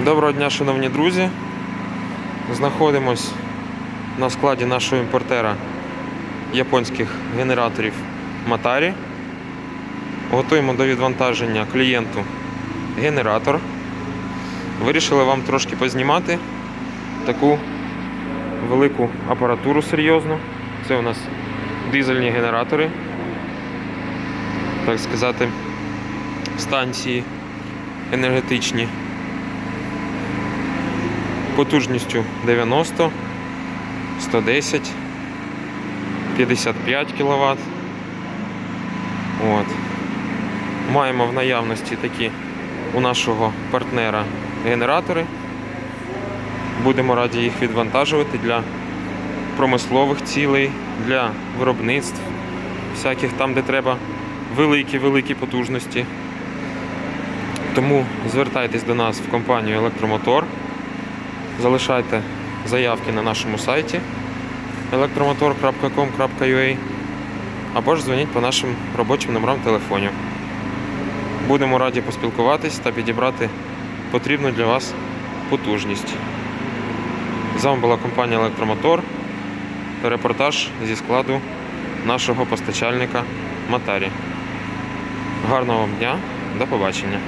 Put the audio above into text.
Доброго дня, шановні друзі. Знаходимось на складі нашого імпортера японських генераторів Матарі. Готуємо до відвантаження клієнту генератор. Вирішили вам трошки познімати таку велику апаратуру серйозну. Це у нас дизельні генератори, так сказати, станції енергетичні потужністю 90, 110, 55 кВт. От. Маємо в наявності такі у нашого партнера генератори. Будемо раді їх відвантажувати для промислових цілей, для виробництв, всяких там, де треба великі-великі потужності. Тому звертайтесь до нас в компанію Електромотор. Залишайте заявки на нашому сайті elektromotor.com.ua або ж дзвоніть по нашим робочим номерам телефонів. Будемо раді поспілкуватись та підібрати потрібну для вас потужність. З вами була компанія Електромотор. Репортаж зі складу нашого постачальника Матарі. Гарного вам дня, до побачення!